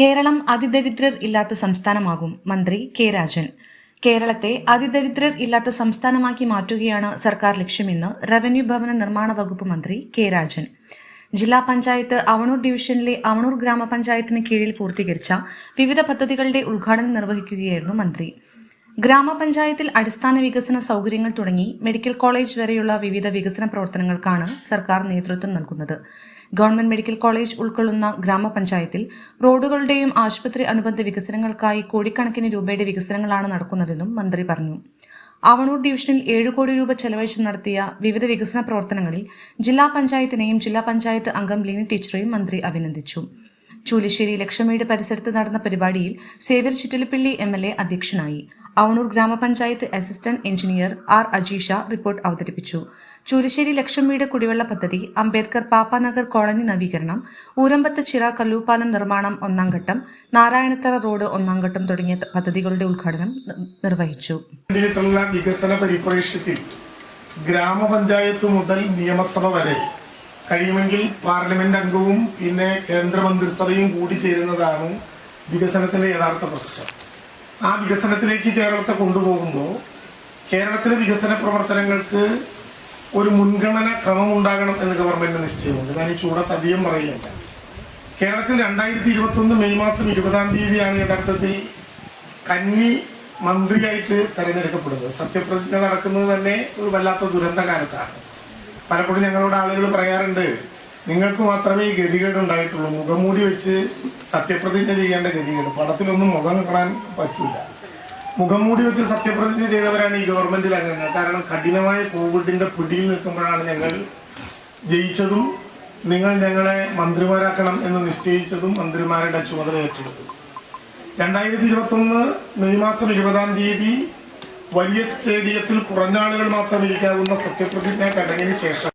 കേരളം അതിദരിദ്രർ ഇല്ലാത്ത സംസ്ഥാനമാകും മന്ത്രി കെ രാജൻ. കേരളത്തെ അതിദരിദ്രർ ഇല്ലാത്ത സംസ്ഥാനമാക്കി മാറ്റുകയാണ് സർക്കാർ ലക്ഷ്യമെന്ന് റവന്യൂ ഭവന നിർമ്മാണ വകുപ്പ് മന്ത്രി കെ രാജൻ. ജില്ലാ പഞ്ചായത്ത് അവണൂർ ഡിവിഷനിലെ അവണൂർ ഗ്രാമപഞ്ചായത്തിന് കീഴിൽ പൂർത്തീകരിച്ച വിവിധ പദ്ധതികളുടെ ഉദ്ഘാടനം നിർവഹിക്കുകയായിരുന്നു മന്ത്രി. ഗ്രാമപഞ്ചായത്തിൽ അടിസ്ഥാന വികസന സൗകര്യങ്ങൾ തുടങ്ങി മെഡിക്കൽ കോളേജ് വരെയുള്ള വിവിധ വികസന പ്രവർത്തനങ്ങൾക്കാണ് സർക്കാർ നേതൃത്വം നൽകുന്നത്. ഗവൺമെന്റ് മെഡിക്കൽ കോളേജ് ഉൾക്കൊള്ളുന്ന ഗ്രാമപഞ്ചായത്തിൽ റോഡുകളുടെയും ആശുപത്രി അനുബന്ധ വികസനങ്ങൾക്കായി കോടിക്കണക്കിന് രൂപയുടെ വികസനങ്ങളാണ് നടക്കുന്നതെന്നും മന്ത്രി പറഞ്ഞു. അവണൂർ ഡിവിഷനിൽ ഏഴ് കോടി രൂപ ചെലവഴിച്ച് നടത്തിയ വിവിധ വികസന പ്രവർത്തനങ്ങളിൽ ജില്ലാ പഞ്ചായത്തിനെയും ജില്ലാ പഞ്ചായത്ത് അംഗം ലീന ടീച്ചറെയും മന്ത്രി അഭിനന്ദിച്ചു. ചൂലിശ്ശേരി ലക്ഷമീട് പരിസരത്ത് നടന്ന പരിപാടിയിൽ Xavier Chittilappilly M L A അധ്യക്ഷനായി. Avanoor grama panchayat assistant engineer R Ajeesha report അവതരിപ്പിച്ചു. ചൂരശ്ശേരി ലക്ഷം വീട് കുടിവെള്ള പദ്ധതി അംബേദ്കർ പാപ്പാനഗർ കോളനി നവീകരണം ഊരമ്പത്ത് ചിറ കല്ലൂപ്പാലം നിർമ്മാണം ഒന്നാം ഘട്ടം നാരായണത്തറ റോഡ് ഒന്നാം ഘട്ടം തുടങ്ങിയ പദ്ധതികളുടെ ഉദ്ഘാടനം നിർവഹിച്ചു. വികസന പരിപ്രേക്ഷ്യത്തിൽ ഗ്രാമപഞ്ചായത്ത് മുതൽ നിയമസഭ വരെ കഴിയുമെങ്കിൽ പാർലമെന്റ് അംഗവും പിന്നെ കേന്ദ്രമന്ത്രിസഭയും കൂടി ചേരുന്നതാണ് വികസനത്തിന്റെ യഥാർത്ഥ പ്രശ്നം. ആ വികസനത്തിലേക്ക് കേരളത്തെ കൊണ്ടുപോകുമ്പോൾ കേരളത്തിലെ വികസന പ്രവർത്തനങ്ങൾക്ക് ഒരു മുൻഗണന ക്രമം ഉണ്ടാകണം എന്ന് ഗവൺമെന്റ് നിശ്ചയമുണ്ട്. ഞാൻ ഈ ചൂടത്ത് അധികം പറയുകയല്ല കേരളത്തിൽ രണ്ടായിരത്തി ഇരുപത്തി ഒന്ന് മെയ് മാസം ഇരുപതാം തീയതിയാണ് യഥാർത്ഥത്തിൽ കന്നി മന്ത്രിയായിട്ട് തെരഞ്ഞെടുക്കപ്പെടുന്നത്. സത്യപ്രതിജ്ഞ നടക്കുന്നത് തന്നെ ഒരു വല്ലാത്ത ദുരന്ത കാലത്താണ് പലപ്പോഴും ഞങ്ങളോട് ആളുകൾ പറയാറുണ്ട് നിങ്ങൾക്ക് മാത്രമേ ഈ ഗതികേട് ഉണ്ടായിട്ടുള്ളൂ. മുഖംമൂടി വെച്ച് സത്യപ്രതിജ്ഞ ചെയ്യേണ്ട ഗതികേട്. പടത്തിലൊന്നും മുഖം കാണാൻ പറ്റില്ല മുഖംമൂടി വെച്ച് സത്യപ്രതിജ്ഞ ചെയ്തവരാണ് ഈ ഗവൺമെന്റിൽ അംഗങ്ങൾ. കാരണം കഠിനമായ കോവിഡിന്റെ പിടിയിൽ നിൽക്കുമ്പോഴാണ് ഞങ്ങൾ ജയിച്ചതും നിങ്ങൾ ഞങ്ങളെ മന്ത്രിമാരാക്കണം എന്ന് നിശ്ചയിച്ചതും മന്ത്രിമാരുടെ ചുമതല ഏറ്റെടുത്തു. രണ്ടായിരത്തി ഇരുപത്തി ഒന്ന് മെയ് മാസം ഇരുപതാം തീയതി വലിയ സ്റ്റേഡിയത്തിൽ കുറഞ്ഞ ആളുകൾ മാത്രം ഇരിക്കാവുന്ന സത്യപ്രതിജ്ഞ ചടങ്ങിന് ശേഷം